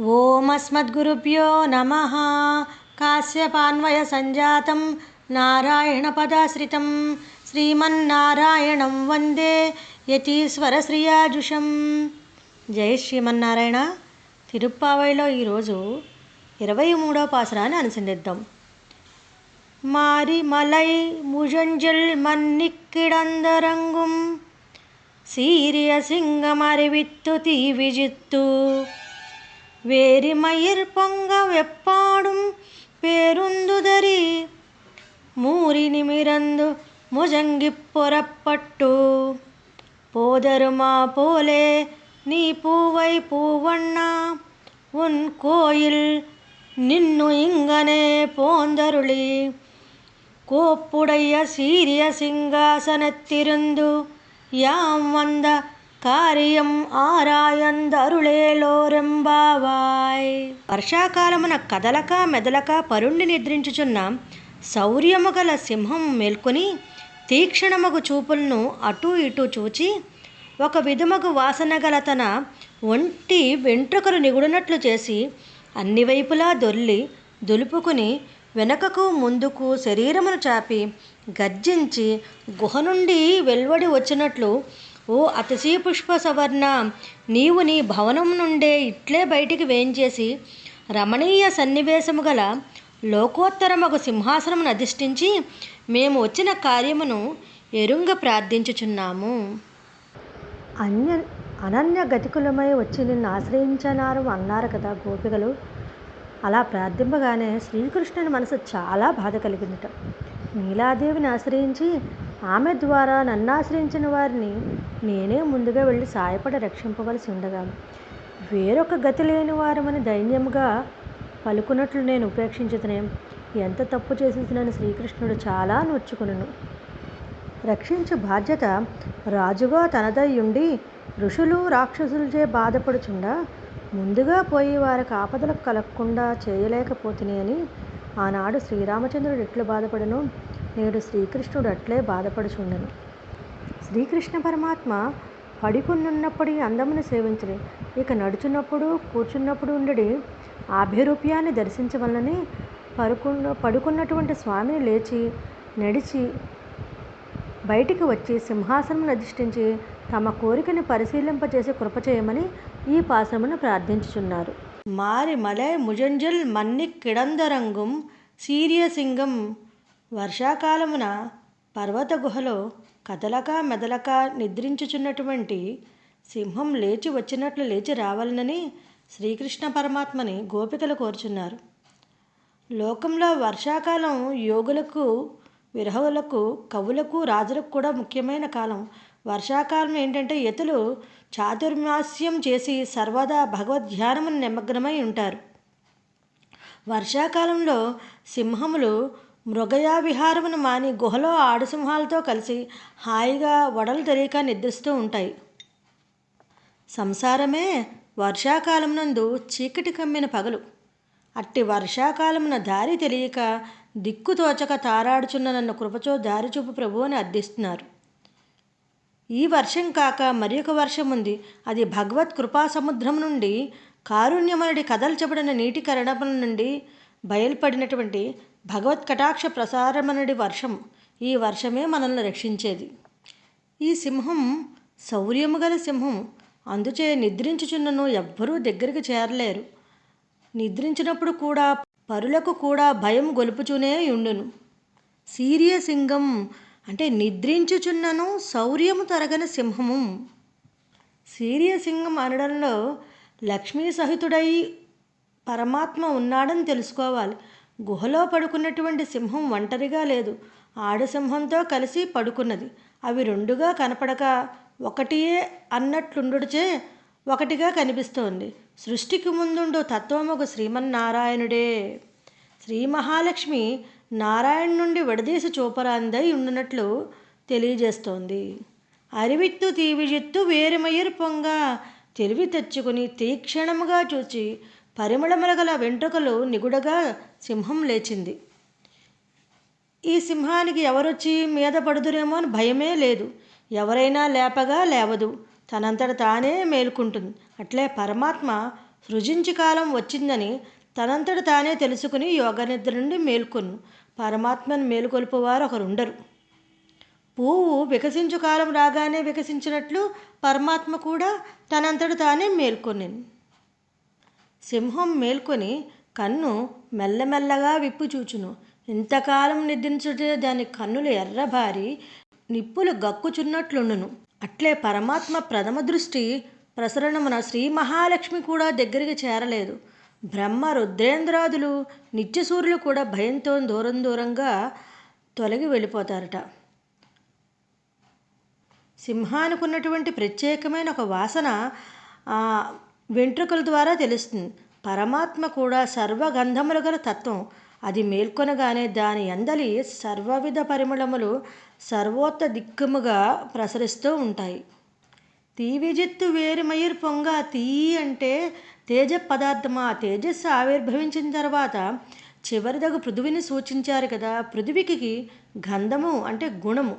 ఓమస్మద్గురుభ్యో నమ. నారాయణపదాశ్రితం. శ్రీమన్నారాయణం వందే యతి స్వరశ్రియాజుషం జై శ్రీమన్నారాయణ. తిరుప్పావైలో ఈరోజు ఇరవై మూడో పాసరాన్ని అనుసంధిద్దాం. మారి మలై ముజంజల్ మన్నిక్కిడందరంగుం. సీరియ తి విజిత్తు வேரிமயிர் பொங்க வெப்பாடும் பேருந்துதரி மூரி நிமிரந்து முஜங்கிப் பொறப்பட்டு போதருமா போலே நீ பூவை பூவண்ணா உன் கோயில் நின்னு இங்கனே போந்தருளி. கோப்புடைய சீரிய சிங்காசனத்திருந்து யாம் வந்த కార్యం ఆరాయందరుళేలోరెంబావాయ్ వర్షాకాలమున కదలక మెదలక పరుండి నిద్రించుచున్న శౌర్యము గల సింహం మేల్కొని తీక్షణమగు చూపులను అటూ ఇటూ చూచి ఒక విధమగు వాసన గల తన ఒంటి వెంట్రుకలు నిగుడునట్లు చేసి అన్ని వైపులా దొర్లి దులుపుకుని వెనకకు ముందుకు శరీరమును చాపి గర్జించి గుహ నుండి వెల్వడి వచ్చినట్లు ఓ అతిశీ పుష్ప సవర్ణ నీవు నీ భవనం నుండే ఇట్లే బయటికి వేయించేసి రమణీయ సన్నివేశము గల లోకోత్తరమగు సింహాసనమును అధిష్ఠించి మేము వచ్చిన కార్యమును ఎరుంగ ప్రార్థించుచున్నాము. అన్య అనన్య గతికులమై వచ్చి నిన్ను ఆశ్రయించనారు అన్నారు కదా గోపికలు. అలా ప్రార్థింపగానే శ్రీకృష్ణుని మనసు చాలా బాధ కలిగిందట. నీలాదేవిని ఆశ్రయించి ఆమె ద్వారా నన్ను ఆశ్రయించిన వారిని నేనే ముందుగా వెళ్ళి సాయపడి రక్షింపవలసి ఉండగా వేరొక గతి లేని వారమని దైన్యముగా పలుకున్నట్లు నేను ఉపేక్షించుతనే ఎంత తప్పు చేసేసినని శ్రీకృష్ణుడు చాలా నొచ్చుకును రక్షించే బాధ్యత రాజుగా తనదయ్యుండి ఋషులు రాక్షసులచే బాధపడుచుండా ముందుగా పోయి వారికి ఆపదలకు కలగకుండా చేయలేకపోతునే అని ఆనాడు శ్రీరామచంద్రుడు ఎట్లు బాధపడను? నేడు శ్రీకృష్ణుడు అట్లే బాధపడుచుండను. శ్రీకృష్ణ పరమాత్మ పడుకున్నప్పుడు అందమును సేవించడి ఇక నడుచున్నప్పుడు కూర్చున్నప్పుడు ఉండడి ఆభిరూప్యాన్ని దర్శించవలనని పడుకున్న పడుకున్నటువంటి స్వామిని లేచి నడిచి బయటికి వచ్చి సింహాసనం అధిష్ఠించి తమ కోరికను పరిశీలింపచేసి కృప చేయమని ఈ పాసమును ప్రార్థించుచున్నారు. మారి మలై ముజంజల్ మన్ని కిడందరంగం సీరియసింగం వర్షాకాలమున పర్వత గుహలో కదలక మెదలక నిద్రించుచున్నటువంటి సింహం లేచి వచ్చినట్లు లేచి రావాలనని శ్రీకృష్ణ పరమాత్మని గోపికలు కోరుచున్నారు. లోకంలో వర్షాకాలం యోగులకు విరహవులకు కవులకు రాజులకు కూడా ముఖ్యమైన కాలం. వర్షాకాలం ఏంటంటే యతులు చాతుర్మాస్యం చేసి సర్వదా భగవద్ ధ్యానమును నిమగ్నమై ఉంటారు. వర్షాకాలంలో సింహములు మృగయా విహారమును మాని గుహలో ఆడసింహాలతో కలిసి హాయిగా వడలు తెలియక నిద్రిస్తూ ఉంటాయి. సంసారమే వర్షాకాలం నందు చీకటి కమ్మిన పగలు. అట్టి వర్షాకాలమున దారి తెలియక దిక్కు తోచక తారాడుచున్న నన్ను కృపచో దారి చూపు ప్రభు అని అర్థిస్తున్నారు. ఈ వర్షం కాక మరి ఒక వర్షం ఉంది. అది భగవత్ కృపా సముద్రం నుండి కారుణ్యమనుడి కథలు చెప్పబడిన నీటి కరణముల నుండి బయలుపడినటువంటి భగవత్ కటాక్ష ప్రసారమనుడి వర్షం ఈ వర్షమే మనల్ని రక్షించేది. ఈ సింహం శౌర్యము గల సింహం. అందుచే నిద్రించుచున్నను ఎవ్వరూ దగ్గరికి చేరలేరు. నిద్రించినప్పుడు కూడా పరులకు కూడా భయం గొలుపుచూనే ఉండును సీరియసింగం అంటే నిద్రించుచున్నను శౌర్యము తరగని సింహము. సీరియసింగం అనడంలో లక్ష్మీ సహితుడై పరమాత్మ ఉన్నాడని తెలుసుకోవాలి. గుహలో పడుకున్నటువంటి సింహం ఒంటరిగా లేదు. ఆడసింహంతో కలిసి పడుకున్నది. అవి రెండుగా కనపడక ఒకటియే అన్నట్లుండుచే ఒకటిగా కనిపిస్తోంది. సృష్టికి ముందుండు తత్వముకు శ్రీమన్నారాయణుడే. శ్రీ మహాలక్ష్మి నారాయణ నుండి విడదీసి చూపరాందై ఉండినట్లు తెలియజేస్తోంది. అరివిత్తు తీవిజిత్తు వేరుమయ్యరు పొంగ తెలివి తెచ్చుకుని తీక్షణముగా చూచి పరిమళముల గల వెంట్రుకలు నిగుడగా సింహం లేచింది. ఈ సింహానికి ఎవరొచ్చి మీద పడుదురేమో అని భయమే లేదు. ఎవరైనా లేపగా లేవదు. తనంతట తానే మేలుకుంటుంది. అట్లే పరమాత్మ సృజించి కాలం వచ్చిందని తనంతట తానే తెలుసుకుని యోగనిద్ర నుండి మేల్కొను. పరమాత్మను మేలుకొల్పువారు ఒకరుండరు. పువ్వు వికసించు కాలం రాగానే వికసించినట్లు పరమాత్మ కూడా తనంతట తానే మేల్కొని సింహం మేల్కొని కన్ను మెల్లమెల్లగా విప్పు చూచును. ఇంతకాలం నిద్రించుటే దాని కన్నులు ఎర్రబారి నిప్పులు గక్కుచున్నట్లుండును. అట్లే పరమాత్మ ప్రథమ దృష్టి ప్రసరణమున శ్రీ మహాలక్ష్మి కూడా దగ్గరికి చేరలేదు. బ్రహ్మ రుద్రేంద్రాదులు నిత్యసూర్యులు కూడా భయంతో దూరం దూరంగా తొలగి వెళ్ళిపోతారట. సింహానికి ఉన్నటువంటి ప్రత్యేకమైన ఒక వాసన వెంట్రుకల ద్వారా తెలుస్తుంది. పరమాత్మ కూడా సర్వగంధములు గల తత్వం. అది మేల్కొనగానే దాని అందలి సర్వవిధ పరిమళములు సర్వోత్త దిక్కుముగా ప్రసరిస్తూ ఉంటాయి. తీవిజిత్తు వేరుమయిర్ పొంగ తీ అంటే తేజ పదార్థం ఆ తేజస్సు ఆవిర్భవించిన తర్వాత చివరిదగు పృథువిని సూచించారు కదా. పృథువికి గంధము అంటే గుణము.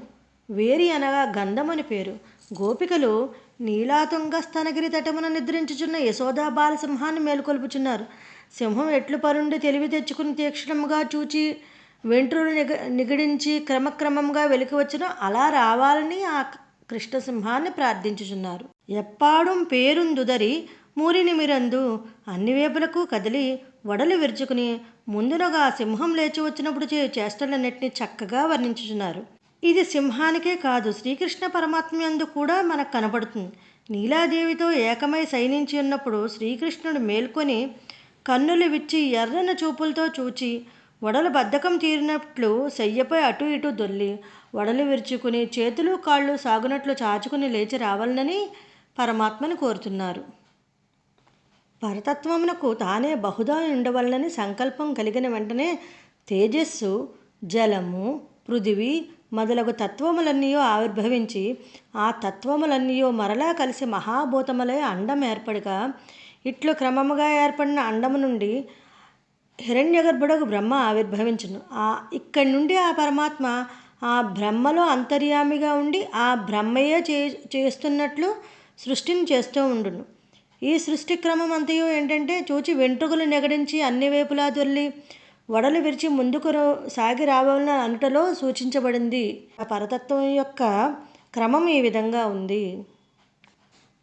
వేరి అనగా గంధమని పేరు. గోపికలు నీలాతుంగ స్తనగిరి తటమున నిద్రించుచున్న యశోదా బాలసింహాన్ని మేలుకొల్పుచున్నారు. సింహం ఎట్లు పరుండి తెలివి తెచ్చుకుని తీక్షణముగా చూచి వెంట్రులు నిగ నిగడించి క్రమక్రమంగా వెలికి వచ్చిన అలా రావాలని ఆ కృష్ణసింహాన్ని ప్రార్థించుచున్నారు. ఎప్పాడుం పేరుందుదరి మూరిని మిరందు అన్ని వైపులకు కదిలి వడలు విరుచుకుని ముందునగా సింహం లేచి వచ్చినప్పుడు చే చేష్టలన్నింటినీ చక్కగా వర్ణించుచున్నారు. ఇది సింహానికే కాదు శ్రీకృష్ణ పరమాత్మ కూడా మనకు కనబడుతుంది. నీలాదేవితో ఏకమై సైనించి ఉన్నప్పుడు శ్రీకృష్ణుడు మేల్కొని కన్నులు విచ్చి ఎర్రన చూపులతో చూచి వడలు బద్ధకం తీరినట్లు శయ్యపై అటు ఇటు దొల్లి వడలు విరుచుకుని చేతులు కాళ్ళు సాగునట్లు చాచుకుని లేచి రావాలని పరమాత్మను కోరుతున్నారు. పరతత్వమునకు తానే బహుదా ఉండవలనని సంకల్పం కలిగిన వెంటనే తేజస్సు జలము పృథివీ మొదలగు తత్వములన్నీయో ఆవిర్భవించి ఆ తత్వములన్నీయో మరలా కలిసి మహాభూతములై అండం ఏర్పడగా ఇట్లు క్రమముగా ఏర్పడిన అండము నుండి హిరణ్యగర్భుడకు బ్రహ్మ ఆవిర్భవించును. ఆ ఇక్కడి నుండి ఆ పరమాత్మ ఆ బ్రహ్మలో అంతర్యామిగా ఉండి ఆ బ్రహ్మయే చే చేస్తున్నట్లు సృష్టిని చేస్తూ ఉండును. ఈ సృష్టి క్రమం అంతయో ఏంటంటే చూచి వెంట్రుకలు నెగడించి అన్ని వైపులా దొల్లి వడలు విరిచి ముందుకు సాగి రావాలని అనుటలో సూచించబడింది. ఆ పరతత్వం యొక్క క్రమం ఈ విధంగా ఉంది.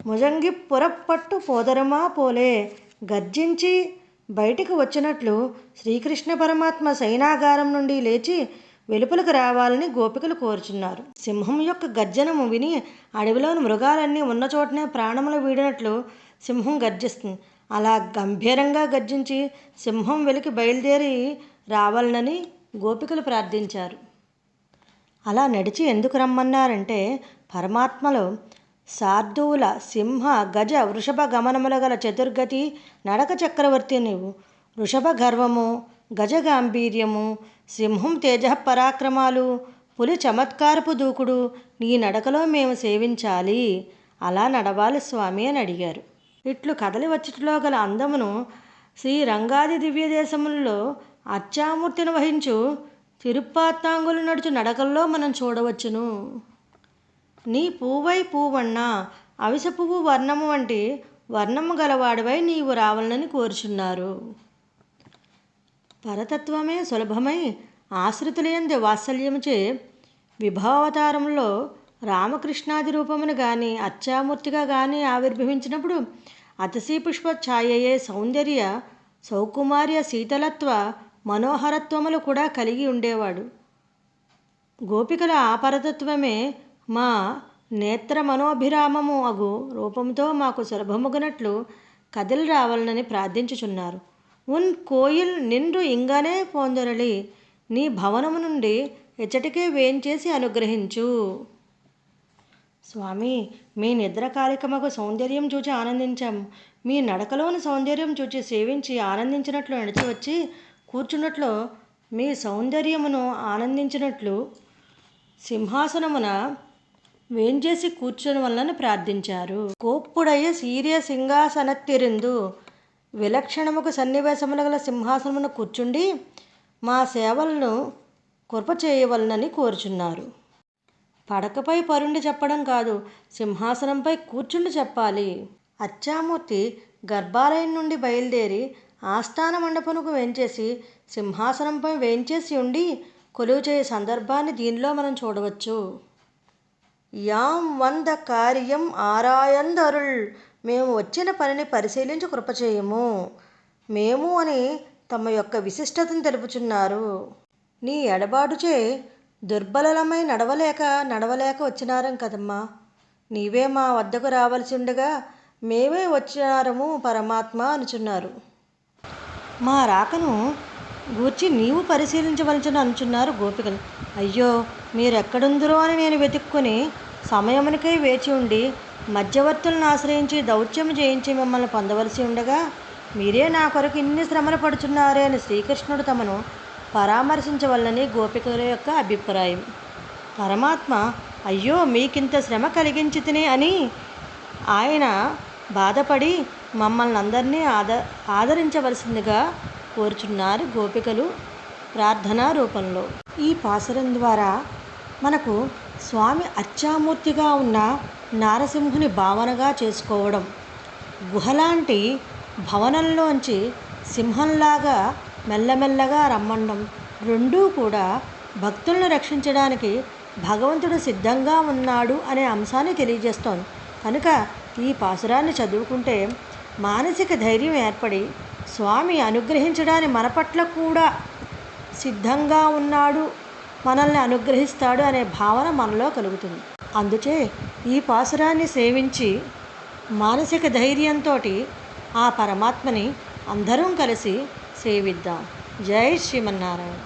ముజంగి పురప్పట్టు పోదరమా పోలే గర్జించి బయటికి వచ్చినట్లు శ్రీకృష్ణ పరమాత్మ సైనాగారం నుండి లేచి వెలుపలకు రావాలని గోపికలు కోరుచున్నారు. సింహం యొక్క గర్జనము విని అడవిలోని మృగాలన్నీ ఉన్న చోటనే ప్రాణములు వీడినట్లు సింహం గర్జిస్తుంది. అలా గంభీరంగా గర్జించి సింహం వెలికి బయలుదేరి రావాలనని గోపికలు ప్రార్థించారు. అలా నడిచి ఎందుకు రమ్మన్నారంటే పరమాత్మలో శార్దువుల సింహ గజ వృషభ గమనముల గల చతుర్గతి నడక చక్రవర్తి నీవు వృషభ గర్వము గజ గాంభీర్యము సింహం తేజ పరాక్రమాలు పులి చమత్కారపు దూకుడు నీ నడకలో మేము సేవించాలి. అలా నడవాలి స్వామి అని అడిగారు. ఇట్లు కదలి వచ్చుటలో గల అందమును శ్రీ రంగాది దివ్య దేశములలో అర్చామూర్తిని వహించు తిరుప్పాత్తాంగులు నడుచు నడకల్లో మనం చూడవచ్చును. నీ పువ్వై పూవన్న అవిస పువ్వు వర్ణము వంటి వర్ణము గలవాడివై నీవు రావాలని కోరుచున్నారు. పరతత్వమే సులభమై ఆశ్రితులయందు వాత్సల్యముచే విభావతారంలో రామకృష్ణాది రూపమును గాని అర్చామూర్తిగా గాని ఆవిర్భవించినప్పుడు అతసీ పుష్ప ఛాయయే సౌందర్య సౌకుమార్య శీతలత్వ మనోహరత్వములు కూడా కలిగి ఉండేవాడు. గోపికల ఆపరతత్వమే మా నేత్ర మనోభిరామము అగు రూపంతో మాకు సులభముగనట్లు కదిలి రావాలనని ప్రార్థించుచున్నారు. ఉన్ కోయిల్ నిండు ఇంగానే పొందరలి నీ భవనము నుండి ఎచ్చటికే వేంచేసి అనుగ్రహించు. స్వామి మీ నిద్ర కాలికమకు సౌందర్యం చూచి ఆనందించాం. మీ నడకలోని సౌందర్యం చూచి సేవించి ఆనందించినట్లు నడిచి వచ్చి కూర్చున్నట్లు మీ సౌందర్యమును ఆనందించినట్లు సింహాసనమున వేంచేసి కూర్చొని వలన ప్రార్థించారు. కోప్పుడయ్య సీర్య సింహాసనత్తిరిందు విలక్షణముకు సన్నివేశములు గల సింహాసనమున కూర్చుండి మా సేవలను కృప చేయవలనని కోరుచున్నారు. పడకపై పరుండి చెప్పడం కాదు సింహాసనంపై కూర్చుండి చెప్పాలి. అచ్చామూర్తి గర్భాలయం నుండి బయలుదేరి ఆస్థాన మండపంకు వేంచేసి సింహాసనంపై వేంచేసి ఉండి కొలువు చేయ సందర్భాన్ని దీనిలో మనం చూడవచ్చు. యాం వంద కార్యం ఆరాయందరుల్. మేము వచ్చిన పనిని పరిశీలించి కృపచేయము. మేము అని తమ యొక్క విశిష్టతను తెలుపుచున్నారు. నీ ఎడబాటుచే దుర్బలమై నడవలేక నడవలేక వచ్చినారం కదమ్మా. నీవే మా వద్దకు రావలసి ఉండగా మేమే వచ్చినారము పరమాత్మ అనుచున్నారు. మా రాకను గూర్చి నీవు పరిశీలించవలసిన అనుచున్నారు గోపికలు. అయ్యో మీరెక్కడుందరో అని నేను వెతుక్కుని సమయమునికై వేచి ఉండి మధ్యవర్తులను ఆశ్రయించి దౌత్యం చేయించి మిమ్మల్ని పొందవలసి ఉండగా మీరే నా కొరకు ఇన్ని శ్రమలు పడుచున్నారే అని శ్రీకృష్ణుడు తమను పరామర్శించవలనని గోపికల యొక్క అభిప్రాయం. పరమాత్మ అయ్యో మీకింత శ్రమ కలిగించితిని అని ఆయన బాధపడి మమ్మల్ని అందరినీ ఆద ఆదరించవలసిందిగా కోరుచున్నారు గోపికలు ప్రార్థనా రూపంలో. ఈ పాసరం ద్వారా మనకు స్వామి అర్చామూర్తిగా ఉన్న నారసింహుని భావనగా చేసుకోవడం గుహలాంటి భవనంలోంచి సింహంలాగా మెల్లమెల్లగా రమ్మండం. రెండూ కూడా భక్తులను రక్షించడానికి భగవంతుడు సిద్ధంగా ఉన్నాడు అనే అంశాన్ని తెలియజేస్తోంది. కనుక ఈ పాసురాన్ని చదువుకుంటే మానసిక ధైర్యం ఏర్పడి స్వామి అనుగ్రహించడానికి మన పట్ల కూడా సిద్ధంగా ఉన్నాడు మనల్ని అనుగ్రహిస్తాడు అనే భావన మనలో కలుగుతుంది. అందుచే ఈ పాసురాన్ని సేవించి మానసిక ధైర్యంతో ఆ పరమాత్మని అందరం కలిసి సేవిద్దాం జై శ్రీమన్నారాయణ.